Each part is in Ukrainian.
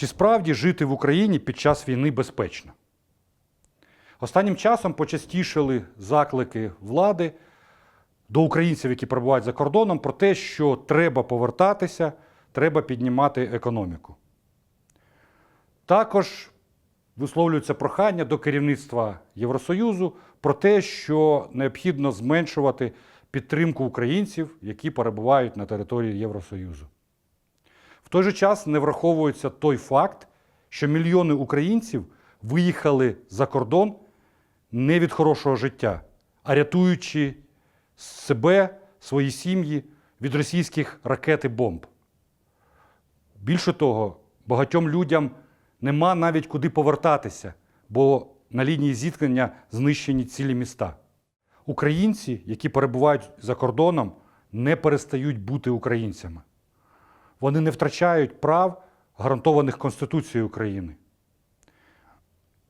Чи справді жити в Україні під час війни безпечно? Останнім часом почастішали заклики влади до українців, які перебувають за кордоном, про те, що треба повертатися, треба піднімати економіку. Також висловлюється прохання до керівництва Євросоюзу про те, що необхідно зменшувати підтримку українців, які перебувають на території Євросоюзу. Той же час не враховується той факт, що мільйони українців виїхали за кордон не від хорошого життя, а рятуючи себе, свої сім'ї від російських ракет і бомб. Більше того, багатьом людям нема навіть куди повертатися, бо на лінії зіткнення знищені цілі міста. Українці, які перебувають за кордоном, не перестають бути українцями. Вони не втрачають прав, гарантованих Конституцією України.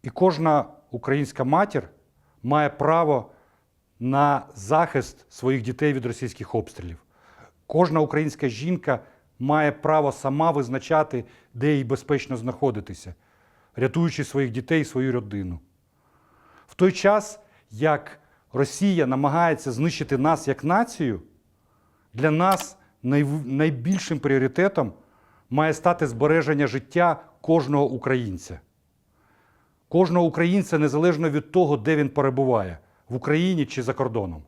І кожна українська матір має право на захист своїх дітей від російських обстрілів. Кожна українська жінка має право сама визначати, де їй безпечно знаходитися, рятуючи своїх дітей і свою родину. В той час, як Росія намагається знищити нас як націю, для нас найбільшим пріоритетом має стати збереження життя кожного українця. Кожного українця незалежно від того, де він перебуває в Україні чи за кордоном.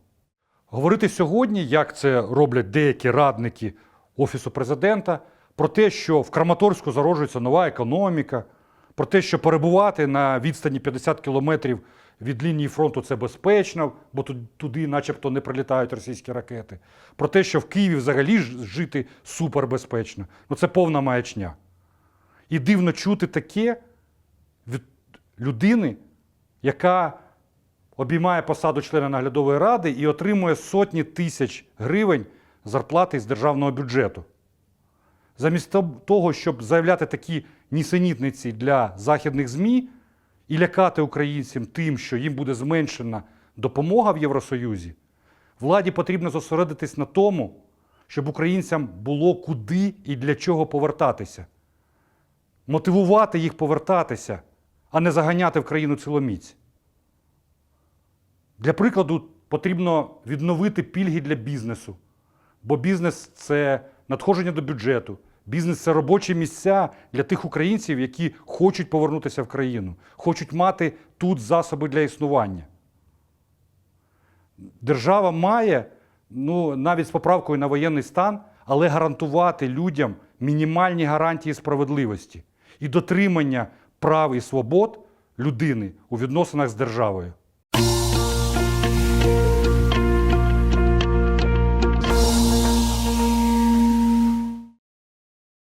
Говорити сьогодні, як це роблять деякі радники Офісу президента, про те, що в Краматорську зароджується нова економіка, про те, що перебувати на відстані 50 кілометрів від лінії фронту це безпечно, бо туди, начебто, не прилітають російські ракети. Про те, що в Києві взагалі жити супербезпечно. Ну це повна маячня. І дивно чути таке від людини, яка обіймає посаду члена наглядової ради і отримує сотні тисяч гривень зарплати з державного бюджету. Замість того, щоб заявляти такі нісенітниці для західних ЗМІ і лякати українцям тим, що їм буде зменшена допомога в Євросоюзі, владі потрібно зосередитись на тому, щоб українцям було куди і для чого повертатися, мотивувати їх повертатися, а не заганяти в країну ціломіць. Для прикладу, потрібно відновити пільги для бізнесу, бо бізнес це надходження до бюджету, бізнес це робочі місця для тих українців, які хочуть повернутися в країну, хочуть мати тут засоби для існування. Держава має, ну навіть з поправкою на воєнний стан, але гарантувати людям мінімальні гарантії справедливості і дотримання прав і свобод людини у відносинах з державою.